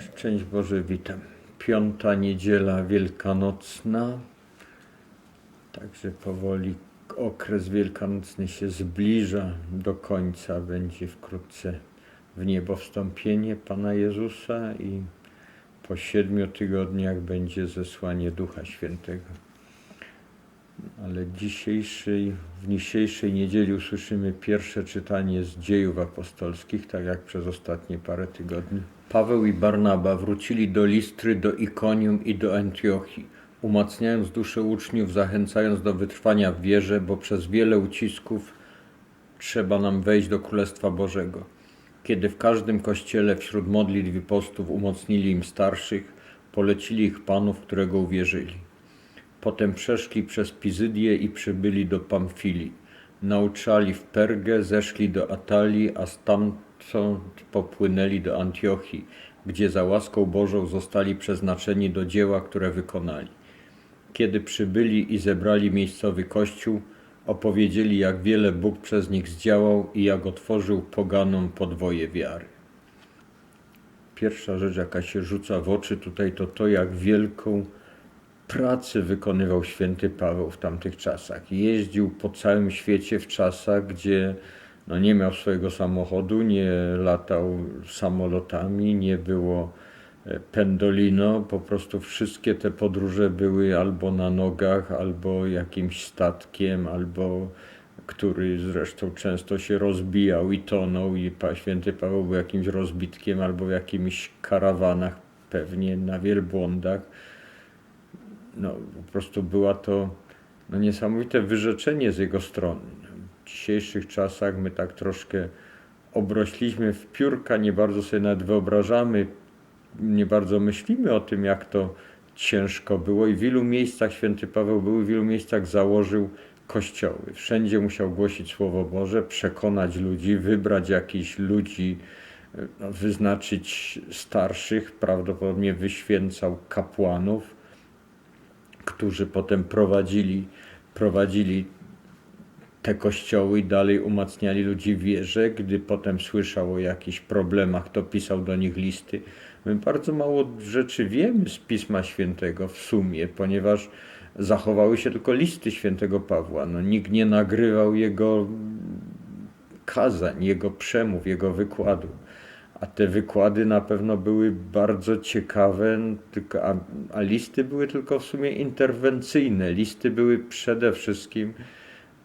Szczęść Boże, witam. Piąta niedziela wielkanocna. Także powoli okres wielkanocny się zbliża do końca. Będzie wkrótce w niebo wstąpienie Pana Jezusa i po siedmiu tygodniach będzie zesłanie Ducha Świętego. Ale dzisiejszej, w dzisiejszej niedzieli usłyszymy pierwsze czytanie z dziejów apostolskich, tak jak przez ostatnie parę tygodni. Paweł i Barnaba wrócili do Listry, do Ikonium i do Antiochii, umacniając duszę uczniów, zachęcając do wytrwania w wierze, bo przez wiele ucisków trzeba nam wejść do Królestwa Bożego. Kiedy w każdym kościele wśród modlitw i postów umocnili im starszych, polecili ich Panu, w którego uwierzyli. Potem przeszli przez Pizydię i przybyli do Pamfilii. Nauczali w Pergę, zeszli do Atalii, a stamtąd popłynęli do Antiochii, gdzie za łaską Bożą zostali przeznaczeni do dzieła, które wykonali. Kiedy przybyli i zebrali miejscowy kościół, opowiedzieli, jak wiele Bóg przez nich zdziałał i jak otworzył poganom podwoje wiary. Pierwsza rzecz, jaka się rzuca w oczy tutaj, to to, jak wielką pracę wykonywał święty Paweł w tamtych czasach. Jeździł po całym świecie w czasach, gdzie no nie miał swojego samochodu, nie latał samolotami, nie było e, pendolino, po prostu wszystkie te podróże były albo na nogach, albo jakimś statkiem, albo który zresztą często się rozbijał i tonął i święty Paweł był jakimś rozbitkiem albo w jakimiś karawanach pewnie na wielbłądach no, po prostu była to no, niesamowite wyrzeczenie z jego strony. Dzisiejszych czasach my tak troszkę obrośliśmy w piórka, nie bardzo sobie nawet wyobrażamy, nie bardzo myślimy o tym, jak to ciężko było i w wielu miejscach święty Paweł był, w wielu miejscach założył kościoły. Wszędzie musiał głosić Słowo Boże, przekonać ludzi, wybrać jakichś ludzi, no, wyznaczyć starszych, prawdopodobnie wyświęcał kapłanów którzy potem prowadzili, prowadzili te kościoły dalej umacniali ludzi w wierze. Gdy potem słyszał o jakichś problemach, to pisał do nich listy. My bardzo mało rzeczy wiemy z Pisma Świętego w sumie, ponieważ zachowały się tylko listy świętego Pawła. No, nikt nie nagrywał jego kazań, jego przemów, jego wykładu. A te wykłady na pewno były bardzo ciekawe, tylko, a, a, listy były tylko w sumie interwencyjne. Listy były przede wszystkim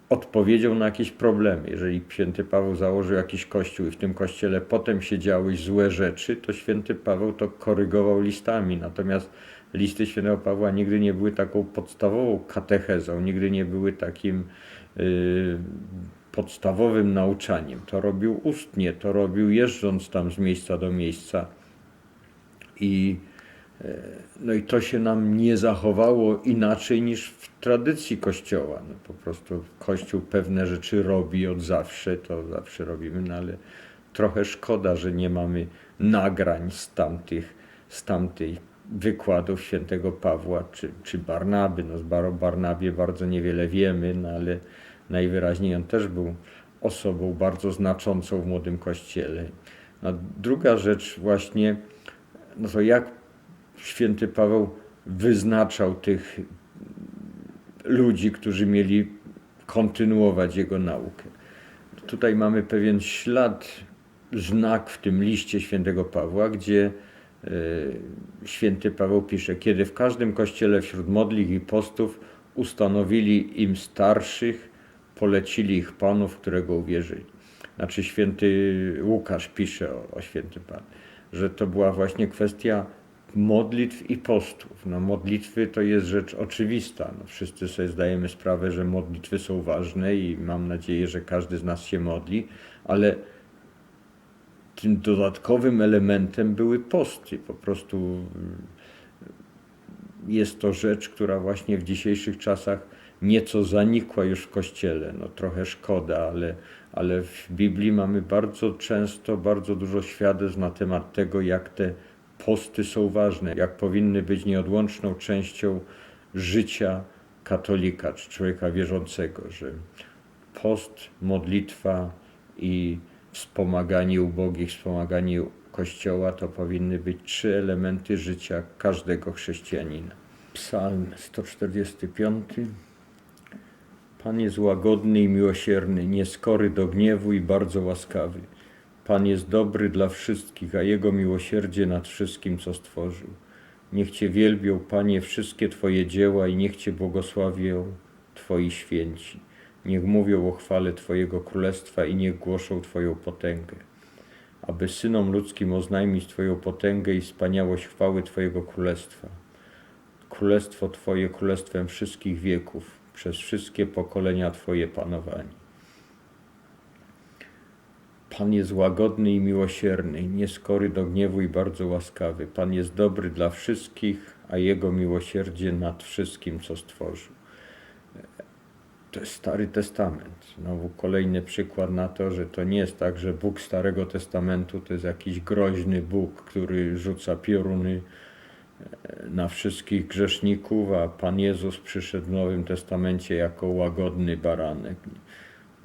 odpowiedzią na jakieś problemy. Jeżeli święty Paweł założył jakiś kościół i w tym kościele potem się działy złe rzeczy, to święty Paweł to korygował listami. Natomiast listy świętego Pawła nigdy nie były taką podstawową katechezą, nigdy nie były takim. Yy, podstawowym nauczaniem. To robił ustnie, to robił jeżdżąc tam z miejsca do miejsca. I, no i to się nam nie zachowało inaczej niż w tradycji Kościoła. No po prostu Kościół pewne rzeczy robi od zawsze, to zawsze robimy, no ale trochę szkoda, że nie mamy nagrań z tamtych, z tamtych wykładów świętego Pawła czy, czy Barnaby. No z Barnabie bardzo niewiele wiemy, no ale Najwyraźniej on też był osobą bardzo znaczącą w młodym kościele. No, druga rzecz właśnie, no to jak święty Paweł wyznaczał tych ludzi, którzy mieli kontynuować jego naukę. Tutaj mamy pewien ślad, znak w tym liście świętego Pawła, gdzie y, święty Paweł pisze, kiedy w każdym kościele wśród modlitw i postów ustanowili im starszych, polecili ich Panu, w którego uwierzyli. Znaczy święty Łukasz pisze o, o świętym Panu, że to była właśnie kwestia modlitw i postów. No, modlitwy to jest rzecz oczywista. No, wszyscy sobie zdajemy sprawę, że modlitwy są ważne i mam nadzieję, że każdy z nas się modli, ale tym dodatkowym elementem były posty. Po prostu jest to rzecz, która właśnie w dzisiejszych czasach nieco zanikła już w Kościele. No trochę szkoda, ale, ale w Biblii mamy bardzo często, bardzo dużo świadectw na temat tego, jak te posty są ważne, jak powinny być nieodłączną częścią życia katolika czy człowieka wierzącego, że post, modlitwa i wspomaganie ubogich, wspomaganie Kościoła to powinny być trzy elementy życia każdego chrześcijanina. Psalm 145. Pan jest łagodny i miłosierny, nieskory do gniewu i bardzo łaskawy. Pan jest dobry dla wszystkich, a Jego miłosierdzie nad wszystkim, co stworzył. Niech Cię wielbią, Panie, wszystkie Twoje dzieła i niech Cię błogosławią Twoi święci. Niech mówią o chwale Twojego królestwa i niech głoszą Twoją potęgę. Aby synom ludzkim oznajmić Twoją potęgę i wspaniałość chwały Twojego królestwa. Królestwo Twoje królestwem wszystkich wieków, przez wszystkie pokolenia Twoje panowanie. Pan jest łagodny i miłosierny, nieskory do gniewu i bardzo łaskawy. Pan jest dobry dla wszystkich, a Jego miłosierdzie nad wszystkim, co stworzył. To jest Stary Testament. Znowu kolejny przykład na to, że to nie jest tak, że Bóg Starego Testamentu to jest jakiś groźny Bóg, który rzuca pioruny e, na wszystkich grzeszników, a Pan Jezus przyszedł w Nowym Testamencie jako łagodny baranek.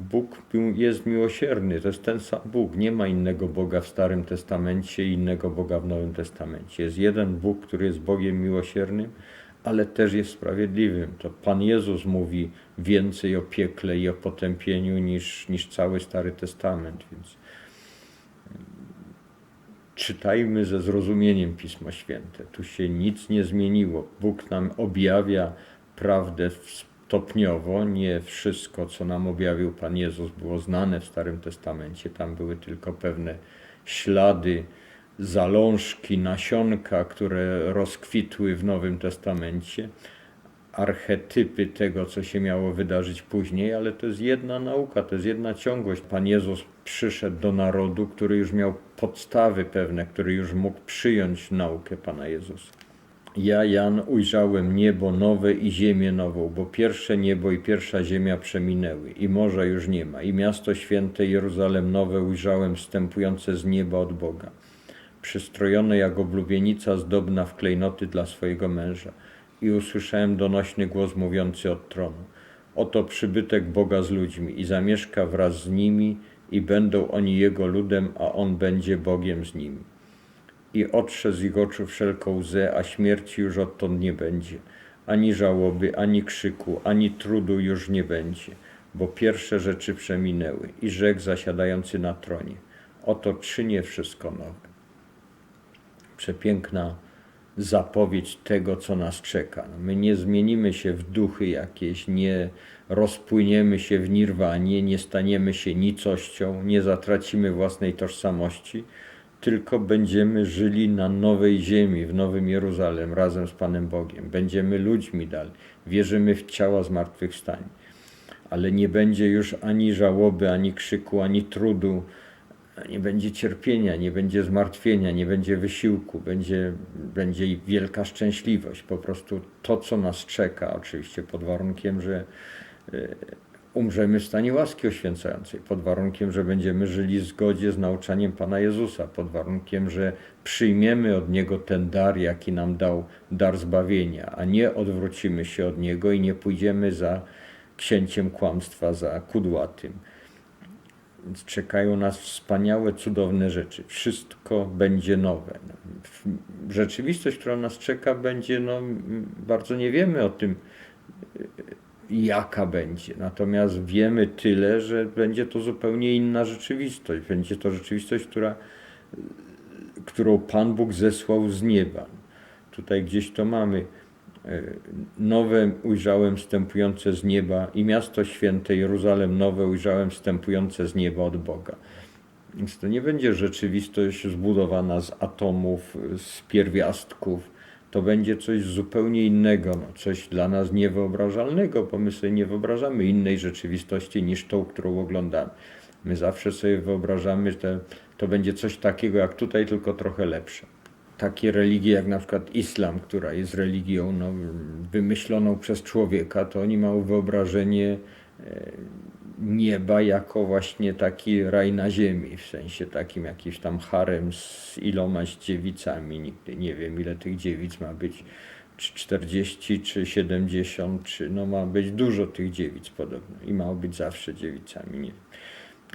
Bóg jest miłosierny, to jest ten sam Bóg. Nie ma innego Boga w Starym Testamencie i innego Boga w Nowym Testamencie. Jest jeden Bóg, który jest Bogiem miłosiernym, ale też jest sprawiedliwym. To Pan Jezus mówi więcej o piekle i o potępieniu niż, niż cały Stary Testament, więc czytajmy ze zrozumieniem Pismo Święte. Tu się nic nie zmieniło. Bóg nam objawia prawdę stopniowo. Nie wszystko, co nam objawił Pan Jezus, było znane w Starym Testamencie. Tam były tylko pewne ślady, zalążki, nasionka, które rozkwitły w Nowym Testamencie, archetypy tego, co się miało wydarzyć później, ale to jest jedna nauka, to jest jedna ciągłość. Pan Jezus przyszedł do narodu, który już miał podstawy pewne, który już mógł przyjąć naukę Pana Jezusa. Ja, Jan, ujrzałem niebo nowe i ziemię nową, bo pierwsze niebo i pierwsza ziemia przeminęły i morza już nie ma. I miasto święte Jeruzalem nowe ujrzałem wstępujące z nieba od Boga przystrojone jak oblubienica zdobna w klejnoty dla swojego męża. I usłyszałem donośny głos mówiący od tronu. Oto przybytek Boga z ludźmi i zamieszka wraz z nimi i będą oni Jego ludem, a On będzie Bogiem z nimi. I otrze z ich oczu wszelką łzę, a śmierci już odtąd nie będzie. Ani żałoby, ani krzyku, ani trudu już nie będzie, bo pierwsze rzeczy przeminęły. I rzekł zasiadający na tronie. Oto czynię wszystko nowe przepiękna zapowiedź tego, co nas czeka. No, my nie zmienimy się w duchy jakieś, nie rozpłyniemy się w nirwanie, nie staniemy się nicością, nie zatracimy własnej tożsamości, tylko będziemy żyli na nowej ziemi, w Nowym Jeruzalem, razem z Panem Bogiem. Będziemy ludźmi dalej. Wierzymy w ciała zmartwychwstań. Ale nie będzie już ani żałoby, ani krzyku, ani trudu, nie będzie cierpienia, nie będzie zmartwienia, nie będzie wysiłku, będzie, będzie wielka szczęśliwość. Po prostu to, co nas czeka, oczywiście pod warunkiem, że e, umrzemy w stanie łaski oświęcającej, pod warunkiem, że będziemy żyli w zgodzie z nauczaniem Pana Jezusa, pod warunkiem, że przyjmiemy od Niego ten dar, jaki nam dał, dar zbawienia, a nie odwrócimy się od Niego i nie pójdziemy za księciem kłamstwa, za kudłatym. Więc czekają nas wspaniałe, cudowne rzeczy. Wszystko będzie nowe. Rzeczywistość, która nas czeka, będzie, no, bardzo nie wiemy o tym, jaka będzie. Natomiast wiemy tyle, że będzie to zupełnie inna rzeczywistość. Będzie to rzeczywistość, która, którą Pan Bóg zesłał z nieba. Tutaj gdzieś to mamy E, nowe ujrzałem wstępujące z nieba i miasto święte Jeruzalem nowe ujrzałem wstępujące z nieba od Boga. Więc to nie będzie rzeczywistość zbudowana z atomów, z pierwiastków. To będzie coś zupełnie innego, no, coś dla nas niewyobrażalnego, bo my sobie nie wyobrażamy innej rzeczywistości niż tą, którą oglądamy. My zawsze sobie wyobrażamy, że to będzie coś takiego jak tutaj, tylko trochę lepsze takie religie jak na przykład islam, która jest religią no, wymyśloną przez człowieka, to oni mają wyobrażenie e, nieba jako właśnie taki raj na ziemi, w sensie takim jakiś tam harem z ilomaś dziewicami. Nigdy nie wiem, ile tych dziewic ma być, czy 40, czy 70, czy no ma być dużo tych dziewic podobno i ma być zawsze dziewicami, nie wiem.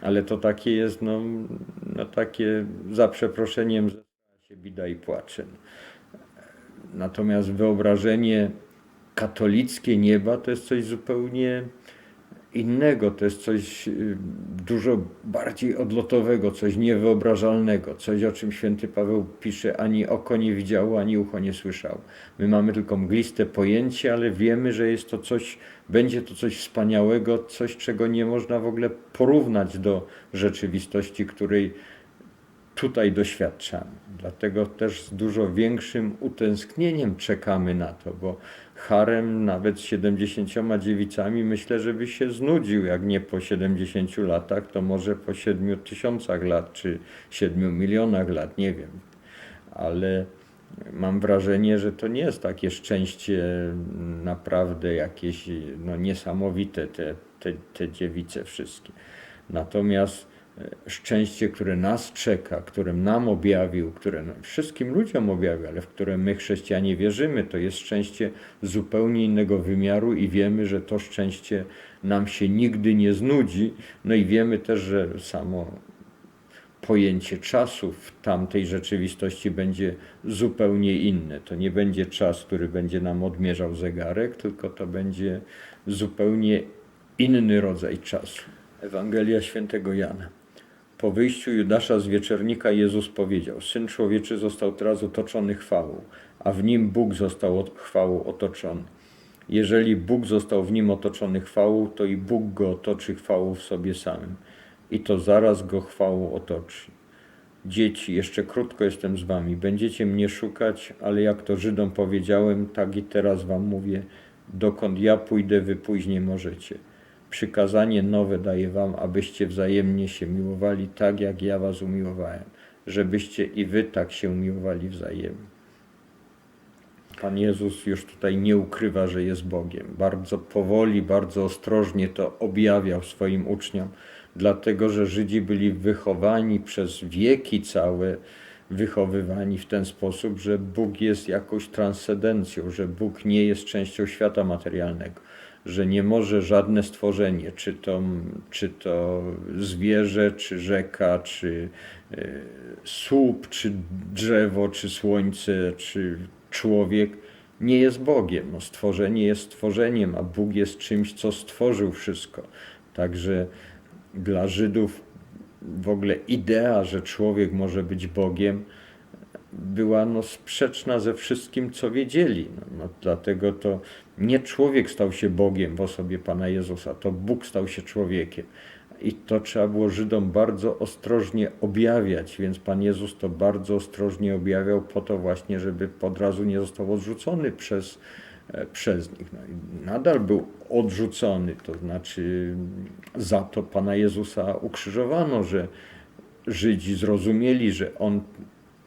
ale to takie jest, no, no takie za przeproszeniem, się bida i płacze. Natomiast wyobrażenie katolickie nieba to jest coś zupełnie innego, to jest coś y, dużo bardziej odlotowego, coś niewyobrażalnego, coś o czym święty Paweł pisze, ani oko nie widziało, ani ucho nie słyszało. My mamy tylko mgliste pojęcie, ale wiemy, że jest to coś, będzie to coś wspaniałego, coś, czego nie można w ogóle porównać do rzeczywistości, której tutaj doświadczamy. Dlatego też z dużo większym utęsknieniem czekamy na to, bo harem nawet z 70 dziewicami myślę, żeby się znudził. Jak nie po 70 latach, to może po 7 tysiącach lat czy 7 milionach lat, nie wiem. Ale mam wrażenie, że to nie jest takie szczęście naprawdę jakieś no, niesamowite, te, te, te dziewice wszystkie. Natomiast szczęście, które nas czeka, którym nam objawił, które wszystkim ludziom objawił, ale w które my chrześcijanie wierzymy, to jest szczęście zupełnie innego wymiaru i wiemy, że to szczęście nam się nigdy nie znudzi. No i wiemy też, że samo pojęcie czasu w tamtej rzeczywistości będzie zupełnie inne. To nie będzie czas, który będzie nam odmierzał zegarek, tylko to będzie zupełnie inny rodzaj czasu. Ewangelia świętego Jana. Po wyjściu Judasza z wieczernika Jezus powiedział: Syn człowieczy został teraz otoczony chwałą, a w nim Bóg został chwałą otoczony. Jeżeli Bóg został w nim otoczony chwałą, to i Bóg go otoczy chwałą w sobie samym. I to zaraz go chwałą otoczy. Dzieci, jeszcze krótko jestem z wami. Będziecie mnie szukać, ale jak to Żydom powiedziałem, tak i teraz wam mówię: dokąd ja pójdę, wy później możecie. Przykazanie nowe daję wam, abyście wzajemnie się miłowali tak, jak ja was umiłowałem, żebyście i wy tak się miłowali wzajemnie. Pan Jezus już tutaj nie ukrywa, że jest Bogiem. Bardzo powoli, bardzo ostrożnie to objawiał swoim uczniom, dlatego że Żydzi byli wychowani przez wieki całe, wychowywani w ten sposób, że Bóg jest jakąś transcendencją, że Bóg nie jest częścią świata materialnego że nie może żadne stworzenie, czy to, czy to zwierzę, czy rzeka, czy e, słup, czy drzewo, czy słońce, czy człowiek, nie jest Bogiem. No, stworzenie jest stworzeniem, a Bóg jest czymś, co stworzył wszystko. Także dla Żydów w ogóle idea, że człowiek może być Bogiem, była no, sprzeczna ze wszystkim, co wiedzieli. No, no, dlatego to nie człowiek stał się Bogiem w osobie Pana Jezusa, to Bóg stał się człowiekiem. I to trzeba było Żydom bardzo ostrożnie objawiać, więc Pan Jezus to bardzo ostrożnie objawiał po to właśnie, żeby od razu nie został odrzucony przez, e, przez nich. No nadal był odrzucony, to znaczy za to Pana Jezusa ukrzyżowano, że Żydzi zrozumieli, że On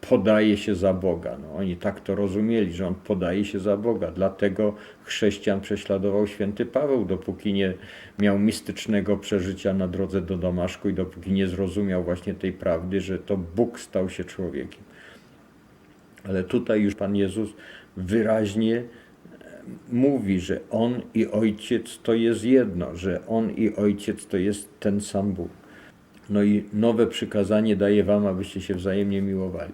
podaje się za Boga. No, oni tak to rozumieli, że on podaje się za Boga. Dlatego chrześcijan prześladował święty Paweł, dopóki nie miał mistycznego przeżycia na drodze do Damaszku i dopóki nie zrozumiał właśnie tej prawdy, że to Bóg stał się człowiekiem. Ale tutaj już Pan Jezus wyraźnie e, mówi, że On i Ojciec to jest jedno, że On i Ojciec to jest ten sam Bóg. No i nowe przykazanie daje wam, abyście się wzajemnie miłowali.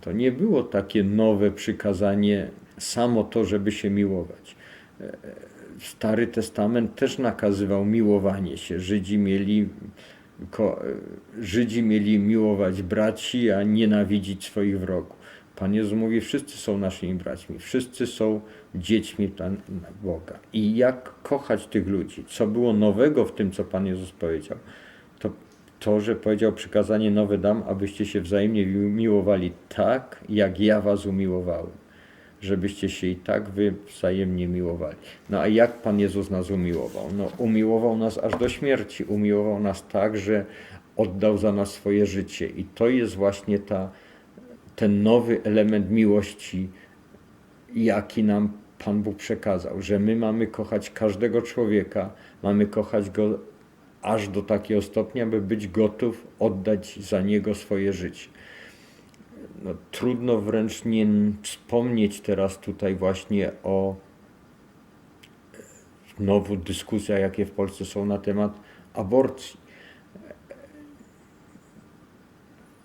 To nie było takie nowe przykazanie samo to, żeby się miłować. E, Stary Testament też nakazywał miłowanie się. Żydzi mieli, e, Żydzi mieli miłować braci, a nienawidzić swoich wrogów. Pan Jezus mówi, wszyscy są naszymi braćmi, wszyscy są dziećmi Boga. I jak kochać tych ludzi? Co było nowego w tym, co Pan Jezus powiedział? To że powiedział przykazanie nowe dam, abyście się wzajemnie miłowali tak, jak ja was umiłowałem. Żebyście się i tak wy wzajemnie miłowali. No a jak Pan Jezus nas umiłował? No umiłował nas aż do śmierci. Umiłował nas tak, że oddał za nas swoje życie. I to jest właśnie ta, ten nowy element miłości, jaki nam Pan Bóg przekazał, że my mamy kochać każdego człowieka, mamy kochać go aż do takiego stopnia, by być gotów oddać za niego swoje życie. No, trudno wręcz nie wspomnieć teraz tutaj właśnie o znowu dyskusjach, jakie w Polsce są na temat aborcji.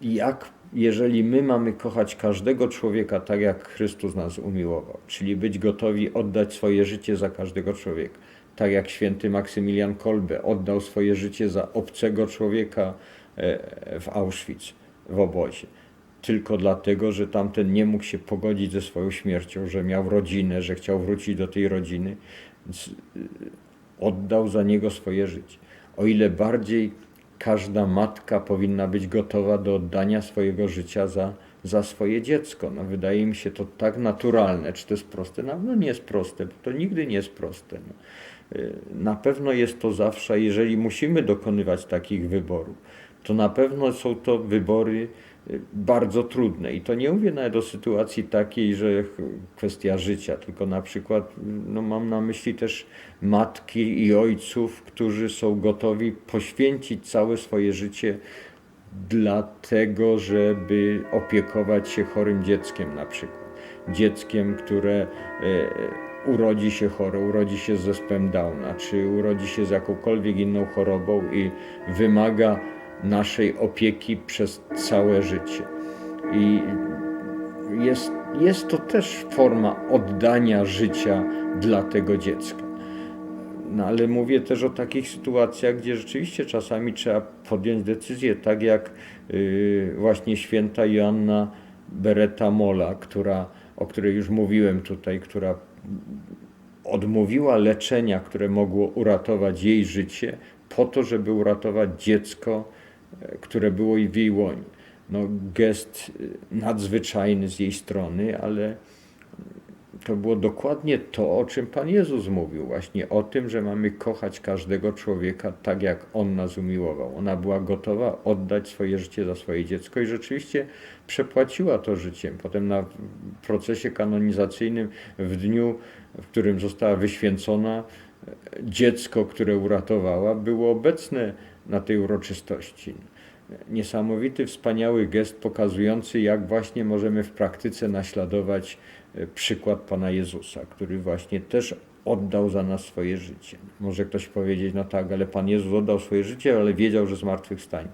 jak, jeżeli my mamy kochać każdego człowieka tak, jak Chrystus nas umiłował, czyli być gotowi oddać swoje życie za każdego człowieka, tak jak święty Maksymilian Kolbe oddał swoje życie za obcego człowieka e, w Auschwitz, w obozie. Tylko dlatego, że tamten nie mógł się pogodzić ze swoją śmiercią, że miał rodzinę, że chciał wrócić do tej rodziny, więc y, oddał za niego swoje życie. O ile bardziej każda matka powinna być gotowa do oddania swojego życia za, za swoje dziecko. No, wydaje mi się to tak naturalne. Czy to jest proste? No, no nie jest proste, bo to nigdy nie jest proste. No. Y, na pewno jest to zawsze, jeżeli musimy dokonywać takich wyborów, to na pewno są to wybory y, bardzo trudne. I to nie mówię nawet o sytuacji takiej, że kwestia życia, tylko na przykład no mam na myśli też matki i ojców, którzy są gotowi poświęcić całe swoje życie dlatego, żeby opiekować się chorym dzieckiem na przykład. Dzieckiem, które urodzi się chore, urodzi się z zespołem Downa, czy urodzi się z jakąkolwiek inną chorobą i wymaga naszej opieki przez całe życie. I jest, jest to też forma oddania życia dla tego dziecka. No ale mówię też o takich sytuacjach, gdzie rzeczywiście czasami trzeba podjąć decyzję, tak jak yy, właśnie święta Joanna Beretta Mola, która, o której już mówiłem tutaj, która odmówiła leczenia, które mogło uratować jej życie, po to, żeby uratować dziecko, e, które było i w jej łonie. No, gest e, nadzwyczajny z jej strony, ale to było dokładnie to, o czym Pan Jezus mówił, właśnie o tym, że mamy kochać każdego człowieka tak, jak On nas umiłował. Ona była gotowa oddać swoje życie za swoje dziecko i rzeczywiście przepłaciła to życiem. Potem na procesie kanonizacyjnym, w dniu, w którym została wyświęcona, dziecko, które uratowała, było obecne na tej uroczystości. Niesamowity, wspaniały gest pokazujący, jak właśnie możemy w praktyce naśladować przykład Pana Jezusa, który właśnie też oddał za nas swoje życie. Może ktoś powiedzieć, no tak, ale Pan Jezus oddał swoje życie, ale wiedział, że zmartwychwstanie.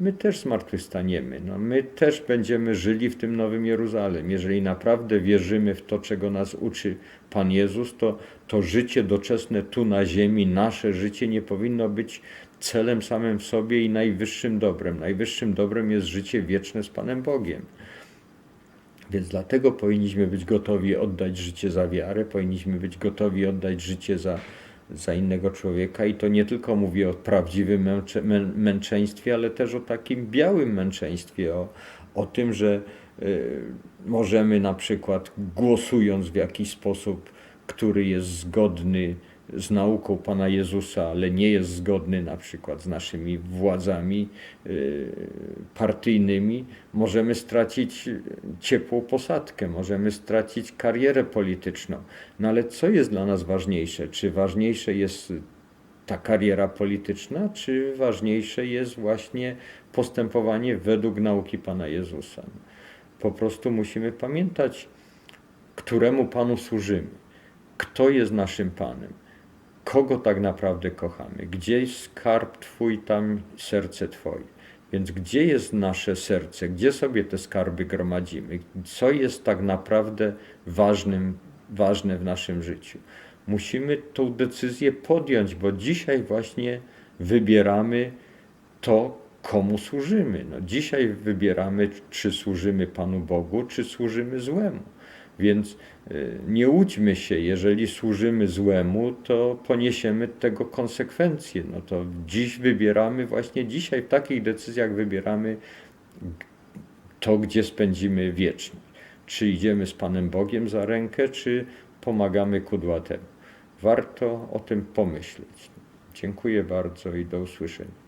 My też zmartwychwstaniemy. No, my też będziemy żyli w tym Nowym Jeruzalem. Jeżeli naprawdę wierzymy w to, czego nas uczy Pan Jezus, to to życie doczesne tu na ziemi, nasze życie nie powinno być celem samym w sobie i najwyższym dobrem. Najwyższym dobrem jest życie wieczne z Panem Bogiem. Więc dlatego powinniśmy być gotowi oddać życie za wiarę, powinniśmy być gotowi oddać życie za, za innego człowieka. I to nie tylko mówię o prawdziwym męcze, mę, męczeństwie, ale też o takim białym męczeństwie, o, o tym, że y, możemy na przykład głosując w jakiś sposób, który jest zgodny z nauką Pana Jezusa, ale nie jest zgodny na przykład z naszymi władzami y, partyjnymi, możemy stracić ciepłą posadkę, możemy stracić karierę polityczną. No ale co jest dla nas ważniejsze? Czy ważniejsze jest ta kariera polityczna, czy ważniejsze jest właśnie postępowanie według nauki Pana Jezusa? Po prostu musimy pamiętać, któremu Panu służymy, kto jest naszym Panem kogo tak naprawdę kochamy. Gdzie jest skarb Twój, tam serce Twoje. Więc gdzie jest nasze serce? Gdzie sobie te skarby gromadzimy? Co jest tak naprawdę ważnym, ważne w naszym życiu? Musimy tą decyzję podjąć, bo dzisiaj właśnie wybieramy to, komu służymy. No, dzisiaj wybieramy, czy służymy Panu Bogu, czy służymy złemu. Więc y, nie łudźmy się, jeżeli służymy złemu, to poniesiemy tego konsekwencje. No to dziś wybieramy, właśnie dzisiaj w takich decyzjach wybieramy to, gdzie spędzimy wieczność. Czy idziemy z Panem Bogiem za rękę, czy pomagamy kudłatemu. Warto o tym pomyśleć. Dziękuję bardzo i do usłyszenia.